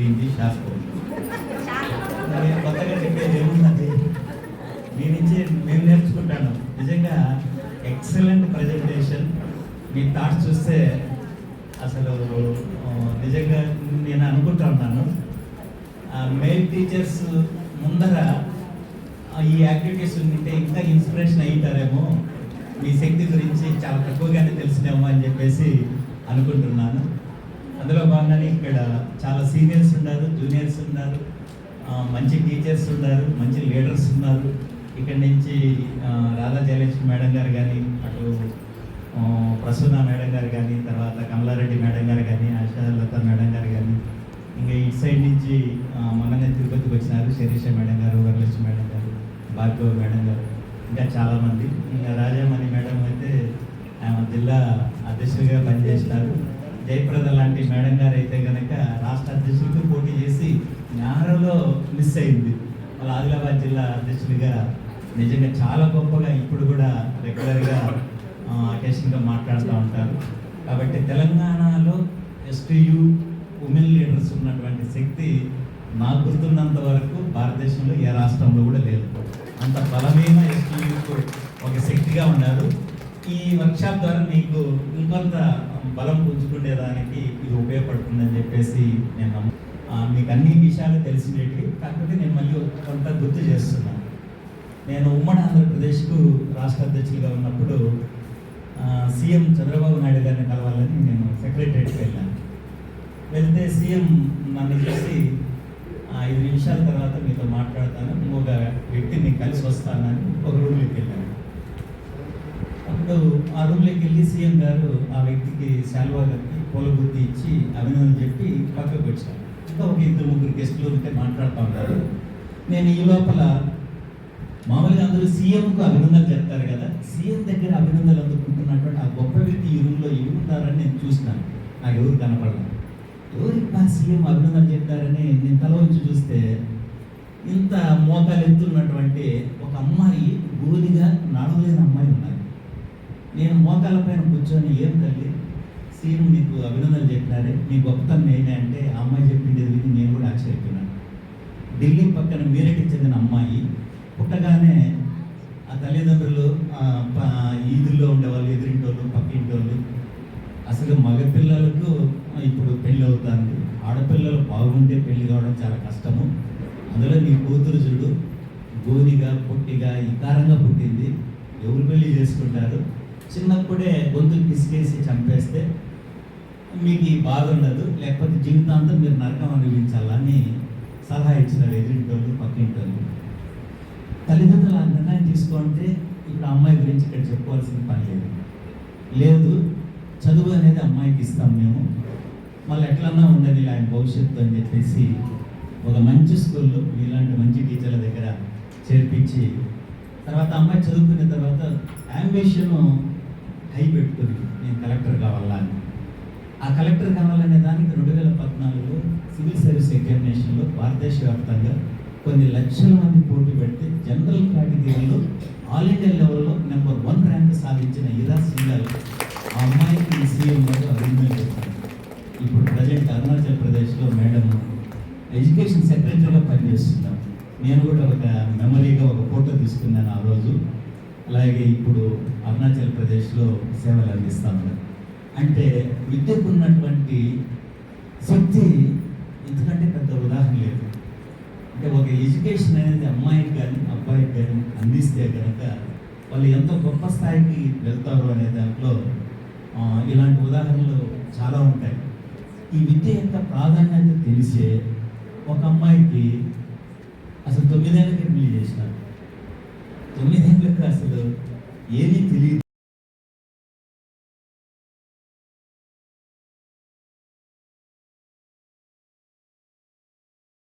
ఏంటి శాస్త్రం నేను కొత్తగా చెప్పేది ఏమున్నది మీ నుంచి మేము నేర్చుకుంటాను. నిజంగా ఎక్సలెంట్ ప్రజెంటేషన్. మీ థాట్స్ చూస్తే అసలు నిజంగా నేను అనుకుంటా ఉన్నాను మెయిల్ టీచర్స్ ముందర ఈ యాక్టివిటీస్ ఉంటే ఇంకా ఇన్స్పిరేషన్ అయ్యింటారేమో మీ శక్తి గురించి చాలా తక్కువగానే తెలిసినేమో అని చెప్పేసి అనుకుంటున్నాను. అందులో భాగంగానే ఇక్కడ చాలా సీనియర్స్ ఉన్నారు జూనియర్స్ ఉన్నారు మంచి టీచర్స్ ఉన్నారు మంచి లీడర్స్ ఉన్నారు. ఇక్కడ నుంచి రాధా జయలక్ష్మి మేడం గారు కానీ అటు ప్రసూన మేడం గారు కానీ తర్వాత కమలారెడ్డి మేడం గారు కానీ ఆశాలత మేడం గారు కానీ ఇంకా ఇటు సైడ్ నుంచి ఆ, తిరుపతికి వచ్చినారు శరీష మేడం గారు వరలక్ష్మి మేడం గారు భార్గవ మేడం గారు ఇంకా చాలామంది ఇంకా రాజామణి మేడం అయితే ఆమె జిల్లా అధ్యక్షుడిగా పనిచేస్తారు. జయప్రద లాంటి మేడం గారు అయితే కనుక రాష్ట్ర అధ్యక్షుడికి పోటీ చేసి జ్ఞానంలో మిస్ అయింది. వాళ్ళ ఆదిలాబాద్ జిల్లా అధ్యక్షుడిగా నిజంగా చాలా గొప్పగా ఇప్పుడు కూడా రెగ్యులర్గా అకేషన్గా మాట్లాడుతూ ఉంటారు. కాబట్టి తెలంగాణలో ఎస్టీయు ఉమెన్ లీడర్స్ ఉన్నటువంటి శక్తి నాకు గుర్తున్నంత వరకు భారతదేశంలో ఏ రాష్ట్రంలో కూడా లేదు. అంత బలమైన ఎస్టీయూకు ఒక శక్తిగా ఉన్నారు. ఈ వర్క్షాప్ ద్వారా మీకు ఇంకొంత బలం పుంజుకునేదానికి ఇది ఉపయోగపడుతుందని చెప్పేసి నేను మీకు అన్ని విషయాలు తెలిసినవి కాకపోతే నేను మళ్ళీ కొంత గుర్తు చేస్తున్నాను. నేను ఉమ్మడి ఆంధ్రప్రదేశ్కు రాష్ట్ర అధ్యక్షులుగా ఉన్నప్పుడు సీఎం చంద్రబాబు నాయుడు గారిని కలవాలని నేను సెక్రటరేట్కి వెళ్ళాను. వెళ్తే సీఎం నన్ను చూసి ఐదు నిమిషాల తర్వాత మీతో మాట్లాడతాను ఇంకొక వ్యక్తిని కలిసి వస్తానని ఒక రూమ్లోకి వెళ్ళాను అప్పుడు ఆ రూమ్లోకి వెళ్ళి సీఎం గారు ఆ వ్యక్తికి శాల్వా గారికి పూల ఇచ్చి అభినందన చెప్పి పక్కకు వచ్చాను ఇంకా ఒక ఇద్దరు ముగ్గురు గెస్టులు ఉంటే మాట్లాడుతూ ఉంటారు. నేను ఈ లోపల మామూలుగా అందరూ సీఎంకు అభినందనలు చెప్తారు కదా సీఎం దగ్గర అభినందనలు అందుకుంటున్నటువంటి ఆ గొప్ప వ్యక్తి ఈ రూమ్లో ఎవరున్నారని నేను చూసినాను నాకు ఎవరు కనపడలేదు. ఎవరికి మా సీఎం అభినందనలు చెప్తారని నేను తల వచ్చి చూస్తే ఇంత మోకాలు ఎత్తున్నటువంటి ఒక అమ్మాయి గోలిగా నడవలేని అమ్మాయి ఉన్నారు నేను మోకాల పైన కూర్చొని ఏం తల్లి? సీఎం నీకు అభినందనలు చెప్పినారే. నీ గొప్పతనం ఏంటి అంటే ఆ అమ్మాయి చెప్పింది విని నేను కూడా ఆశ్చర్యపోయినాను. ఢిల్లీ పక్కన మీరటికి చెందిన అమ్మాయి పుట్టగానే ఆ తల్లిదండ్రులు ఈదుల్లో ప- ఈదుల్లో ఉండేవాళ్ళు ఎదురింటోళ్ళు పక్కింటోళ్ళు అసలు మగపిల్లలకు ఇప్పుడు పెళ్ళి అవుతుంది. ఆడపిల్లలు బాగుంటే పెళ్ళి కావడం చాలా కష్టము. అందులో నీ కూతురు చూడు గోదిగా పొట్టిగా ఇకారంగా పుట్టింది. ఎవరు పెళ్ళి చేసుకుంటారు? చిన్నప్పుడే గొంతులు పిసికేసి చంపేస్తే మీకు ఈ బాధ ఉండదు లేకపోతే జీవితాంతం మీరు నరకం అనుభవించాలని సలహా ఇచ్చినారు ఎదురింటోళ్ళు పక్కింటోళ్ళు. తల్లిదండ్రులు ఆ నిర్ణయం తీసుకుంటే ఇప్పుడు అమ్మాయి గురించి ఇక్కడ చెప్పుకోవాల్సిన పని లేదు. లేదు చదువు అనేది అమ్మాయికి ఇస్తాం మేము. మళ్ళీ ఎట్లన్నా ఉండదు ఆయన భవిష్యత్తు అని చెప్పేసి ఒక మంచి స్కూల్లో మీలాంటి మంచి టీచర్ల దగ్గర చేర్పించి తర్వాత అమ్మాయి చదువుకున్న తర్వాత అంబిషన్ హై పెట్టుకుంది. నేను కలెక్టర్ కావాలా అని ఆ కలెక్టర్ కావాలనే దానికి రెండు వేల పద్నాలుగులో సివిల్ సర్వీస్ ఎగ్జామినేషన్లో భారతదేశ వ్యాప్తంగా కొన్ని లక్షల మంది పోటీ పెడితే జనరల్ కేటగిరీలో ఆల్ ఇండియా లెవెల్లో నెంబర్ వన్ ర్యాంక్ సాధించిన ఇరా సింగల్ ఆ అమ్మాయికి ఈ సీఎం గారు అభినందన చేస్తారు ఇప్పుడు ప్రజెంట్ అరుణాచల్ ప్రదేశ్లో మేడం ఎడ్యుకేషన్ సెక్రటరీగా పనిచేస్తున్నాం నేను కూడా ఒక ఒక అలాగే ఇప్పుడు అరుణాచల్ ప్రదేశ్లో సేవలు అందిస్తా ఉన్నారు అంటే విద్యకు ఉన్నటువంటి శక్తి ఎందుకంటే పెద్ద ఉదాహరణ లేదు. అంటే ఒక ఎడ్యుకేషన్ అనేది అమ్మాయికి కానీ అబ్బాయికి కానీ అందిస్తే కనుక వాళ్ళు ఎంతో గొప్ప స్థాయికి వెళ్తారు అనే దాంట్లో ఇలాంటి ఉదాహరణలు చాలా ఉంటాయి. ఈ విద్య యొక్క ప్రాధాన్యత తెలిసే ఒక అమ్మాయికి అసలు తొమ్మిదేళ్ళకి పెళ్ళి చేసినారు. అసలు ఏమీ తెలియదు